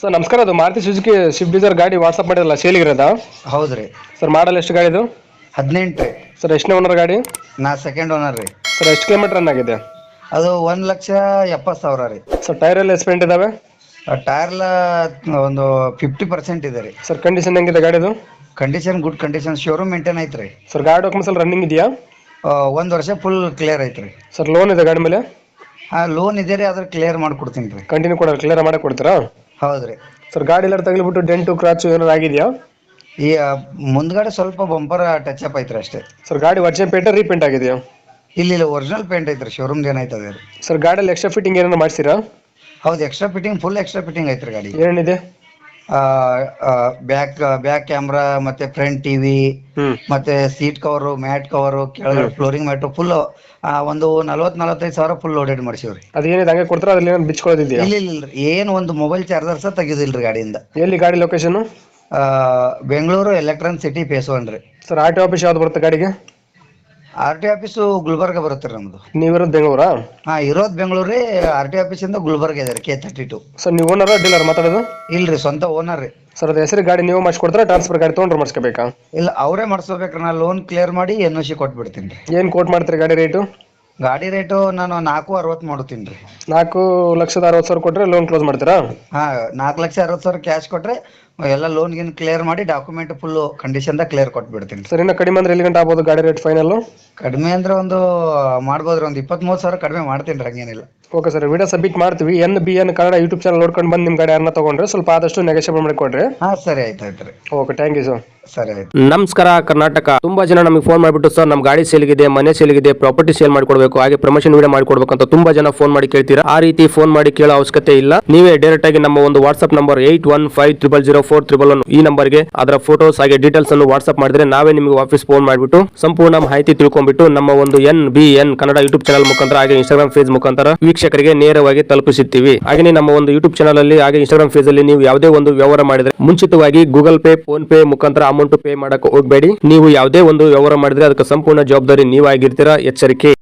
Sir ನಮಸ್ಕಾರ ಅದು Maruti Suzuki Swift Dzire ಗಾಡಿ ವಾಟ್ಸಪ್ ಮಾಡಿರಲ್ಲ ಸೇಲಿಗಿರೋದ? ಹೌದ್ರಿ. ಸರ್ ಮಾಡಲ್ ಎಷ್ಟು ಗಾಡಿ ಇದು? ಹದಿನೆಂಟು. ರೀ ಸರ್ ಎಷ್ಟನೇ ಓನರ್ ಗಾಡಿ? ನಾ ಸೆಕೆಂಡ್ ಓನರ್ ರೀ. ಸರ್ ಎಷ್ಟು ಕಿಲೋಮೀಟರ್ ರನ್ ಆಗಿದೆ? ಅದು ಒಂದು ಲಕ್ಷ ಎಪ್ಪತ್ತು ಸಾವಿರ ರೀ. ಸರ್ ಟೈರ್ ಎಲ್ಲ ಎಸ್ಪೆಂಟ್ ಇದಾವೆ? ಟೈರ್ಲ ಒಂದು ಫಿಫ್ಟಿ ಪರ್ಸೆಂಟ್ ಇದೆ ರೀ. ಸರ್ ಕಂಡೀಷನ್ ಹೆಂಗಿದೆ ಗಾಡಿದು? Condition good condition showroom maintain ಐತ್ರಿ. ಸರ್ ಗಾಡಿ ಡಾಕ್ಯುಮೆಂಟ್ಸ್ ಎಲ್ಲ ರನ್ನಿಂಗ್ ಇದೆಯಾ? ಒಂದು ವರ್ಷ ಫುಲ್ ಕ್ಲಿಯರ್ ಐತ್ರಿ. ಸರ್ ಲೋನ್ ಇದೆ ಗಾಡಿ ಮೇಲೆ? ಹಾಂ ಲೋನ್ ಇದೆ ರೀ ಅದ್ರ ಕ್ಲಿಯರ್ ಮಾಡ್ಕೊಡ್ತೀನಿ ರೀ. ಕಂಟಿನ್ಯೂ ಕೊಡೋರು ಕ್ಲಿಯರ್ ಮಾಡಿ ಕೊಡ್ತೀರಾ? ಹೌದ್ರಿ. ಸರ್ ಗಾಡಿ ಎಲ್ಲ ತಗಲಿಬಿಟ್ಟು ಡೆಂಟು ಕ್ರಾಚು ಏನಾರು ಆಗಿದೆಯಾ? ಈ ಆ, ಮುಂದ್ಗಡೆ ಸ್ವಲ್ಪ ಬಂಪರ್ ಟಚ್ ಅಪ್ ಐತ್ರಿ ಅಷ್ಟೇ. ಸರ್ ಗಾಡಿ ವಜ್ಜೆ ಪೇಂಟ್ ರೀಪೇಂಟ್ ಆಗಿದೆಯಾ? ಇಲ್ಲಿ ಇಲ್ಲ ಒರಿಜಿನಲ್ ಪೇಂಟ್ ಐತ್ರಿ ಶೋರೂಮ್ದು ಏನಾಯ್ತದೆ ರೀ ಸರ್ ಗಾಡಿಯಲ್ಲಿ ಎಕ್ಸ್ಟ್ರಾ ಫಿಟ್ಟಿಂಗ್ ಏನಾರು ಮಾಡಿಸಿರಾ? ಹೌದು extra fitting full extra fitting ಐತ್ರಿ ಗಾಡಿ. ಏನಿದೆ ಬ್ಯಾಕ್ ಬ್ಯಾಕ್ ಕ್ಯಾಮ್ರಾ ಮತ್ತೆ ಫ್ರಂಟ್ ಟಿವಿ ಮತ್ತೆ ಸೀಟ್ ಕವರು ಮ್ಯಾಟ್ ಕವರು ಕೆಳಗಡೆ ಫ್ಲೋರಿಂಗ್ ಮ್ಯಾಟ್ ಫುಲ್ ಒಂದು ನಲ್ವತ್ ನಲವತ್ತೈದು ಸಾವಿರ ಫುಲ್ ಲೋಡೆಡ್ ಮಾಡ್ಸಿವ್ರಿ. ಅದೇನಿದೆ ಹಂಗೆ ಕೊಡ್ತಾರ? ಅದ್ರಲ್ಲಿ ಏನು ಬಿಚ್ಕೊಳ್ಳೋದಿದೆಯಾ? ಇಲ್ಲ ಇಲ್ಲ ಇಲ್ರಿ ಏನು ಒಂದು ಮೊಬೈಲ್ ಚಾರ್ಜರ್ ಸಹ ತೆಗೆದಿಲ್ರಿ ಗಾಡಿಯಿಂದ. ಎಲ್ಲಿ ಗಾಡಿ location Bengaluru electron city phase one ರೀ ಸರ್ ಆರ್ ಟಿ ಆಫೀಸ್ ಯಾವ್ದು ಬರುತ್ತೆ ಗಾಡಿಗೆ? ಆರ್ ಟಿ ಆಫೀಸು ಗುಲ್ಬರ್ಗ ಬರುತ್ತೆ ನಮ್ದು. ನೀವಿರೋದು ಬೆಂಗಳೂರ? ಹಾ ಇರೋದ್ ಬೆಂಗಳೂರು ರೀ ಆರ್ ಟಿ ಆಫೀಸಿಂದ ಗುಲ್ಬರ್ಗ ಇದೆ ಕೆ ತರ್ಟಿ ಟು ಸರ್ ನೀವು ಓನರ್ ಡೀಲರ್ ಮಾತಾಡೋದು? ಇಲ್ರಿ ಸ್ವಂತ ಓನರ್ ರೀ. ಸರ್ ಅದು ಹೆಸರು ಗಾಡಿ ನೀವು ಮಾಡಿಸ್ಕೊಡ್ತಾರೆ ಟ್ರಾನ್ಸ್ಫರ್ ಗಾಡಿ ತೊಗೊಂಡ್ರೆ ಮಾಡಿಸ್ಕೋಬೇಕಾ? ಇಲ್ಲ ಅವರೇ ಮಾಡಿಸ್ಬೇಕ್ರಿ ನಾ ಲೋನ್ ಕ್ಲಿಯರ್ ಮಾಡಿ ಎನ್ ಒ ಸಿ ಕೊಟ್ಬಿಡ್ತೀನಿ ರೀ. ಏನು ಕೋಟ್ ಮಾಡ್ತೀರಿ ಗಾಡಿ ರೇಟು ಗಾಡಿ ರೇಟು ನಾನು ನಾಲ್ಕು ಅರವತ್ತು ಮಾಡ್ತೀನಿ ರೀ. ನಾಲ್ಕು ಲಕ್ಷದ ಅರವತ್ತು ಸಾವಿರ ಕೊಟ್ಟರೆ ಲೋನ್ ಕ್ಲೋಸ್ ಮಾಡ್ತೀರಾ? ಹಾ ನಾಲ್ಕು ಲಕ್ಷ ಅರವತ್ತು ಸಾವಿರ ಕ್ಯಾಶ್ ಕೊಟ್ರೆ ಎಲ್ಲ ಲೋನ್ ಗಿನ್ ಕ್ಲಿಯರ್ ಮಾಡಿ ಡಾಕ್ಯುಮೆಂಟ್ ಫುಲ್ ಕಂಡೀಷನ್ದಾಗ ಕ್ಲಿಯರ್ ಕೊಟ್ಬಿಡ್ತೀನಿ. ಸರ್ ಇನ್ನು ಕಡಿಮೆ ಅಂದ್ರೆ ಎಲ್ಲಿ ಗಂಟೆ ಆಗ್ಬೋದು ಗಾಡಿ ರೇಟ್ ಫೈನಲ್ ಕಡಿಮೆ ಅಂದ್ರೆ ಒಂದು ಮಾಡ್ಬೋದ್ರಿ ಒಂದು ಇಪ್ಪತ್ಮೂರು ಸಾವಿರ ಕಡಿಮೆ ಮಾಡ್ತೀನಿ ರೀ ಹಂಗೇನಿಲ್ಲ. ಓಕೆ ಸರ್ ವಿಡಿಯೋ ಸಬ್ಮಿಟ್ ಮಾಡ್ತೀವಿ. N B N Kannada YouTube channel ನೋಡ್ಕೊಂಡು ಬಂದು ನಿಮ್ಮ ಗಾಡಿ ಯಾರನ್ನ ತೊಗೊಂಡ್ರೆ ಸ್ವಲ್ಪ ಆದಷ್ಟು ನೆಗೋಷಿಯೇಟ್ ಮಾಡಿ ಕೊಡ್ರಿ. ಹಾ ಸರಿ ಆಯ್ತು ಆಯ್ತು ರೀ. ಓಕೆ ಥ್ಯಾಂಕ್ ಯು ಸರ್ ಸರಿ ಆಯ್ತು. ನಮಸ್ಕಾರ ಕರ್ನಾಟಕ. ತುಂಬಾ ಜನ ನಮಗೆ ಫೋನ್ ಮಾಡಿಬಿಟ್ಟು ಸರ್ ನಮ್ಮ ಗಾಡಿ ಸೇಲ್ಗಿದೆ ಮನೆ ಸೇಲ್ಗಿದೆ ಪ್ರಾಪರ್ಟಿ ಸೇಲ್ ಮಾಡ್ಕೊಡ್ಬೇಕು ಹಾಗೆ ಪ್ರಮೋಷನ್ ವಿಡಿಯೋ ಮಾಡಿಕೊಡ್ಬೇಕು ಅಂತ ತುಂಬಾ ಜನ ಫೋನ್ ಮಾಡಿ ಕೇಳ್ತೀರಾ. ಆ ರೀತಿ ಫೋನ್ ಮಾಡಿ ಕೇಳೋ ಅವಶ್ಯಕತೆ ಇಲ್ಲ. ನೀವೇ ಡೈರೆಕ್ಟ್ ಆಗಿ ನಮ್ಮ ಒಂದು WhatsApp number eight one five triple zero four triple one ಈ ನಂಬರ್ಗೆ ಅದರ ಫೋಟೋಸ್ ಹಾಗೆ ಡೀಟೇಲ್ಸ್ ಅನ್ನು ವಾಟ್ಸ್ಆಪ್ ಮಾಡಿದ್ರೆ ನಾವೇ ನಿಮಗೆ ವಾಪಸ್ ಫೋನ್ ಮಾಡಿಬಿಟ್ಟು ಸಂಪೂರ್ಣ ಮಾಹಿತಿ ತಿಳ್ಕೊಂಡ್ಬಿಟ್ಟು ನಮ್ಮ ಒಂದು N B N Kannada YouTube channel ಮುಖಾಂತರ ಹಾಗೆ ಇನ್ಸ್ಟಾಗ್ರಾಮ್ ಫೇಸ್ ಮುಖಾಂತರ ವೀಕ್ಷಕರಿಗೆ ನೇರವಾಗಿ ತಲುಪಿಸುತ್ತೀವಿ. ಹಾಗೆ ನಮ್ಮ ಒಂದು ಯೂಟ್ಯೂಬ್ ಚಾನಲ್ ಅಲ್ಲಿ ಹಾಗೆ ಇನ್ಸ್ಟಾಗ್ರಾಮ್ ಫೇಸ್ ಅಲ್ಲಿ ನೀವು ಯಾವುದೇ ಒಂದು ವ್ಯವಹಾರ ಮಾಡಿದ್ರೆ ಮುಂಚಿತವಾಗಿ ಗೂಗಲ್ ಪೇ ಫೋನ್ ಪೇ ಮುಖಾಂತರ ಅಮೌಂಟ್ ಪೇ ಮಾಡಕ್ಕೆ ಹೋಗಬೇಡಿ. ನೀವು ಯಾವುದೇ ಒಂದು ವ್ಯವಹಾರ ಮಾಡಿದ್ರೆ ಅದಕ್ಕೆ ಸಂಪೂರ್ಣ ಜವಾಬ್ದಾರಿ ನೀವಾಗಿರ್ತೀರಾ? ಎಚ್ಚರಿಕೆ.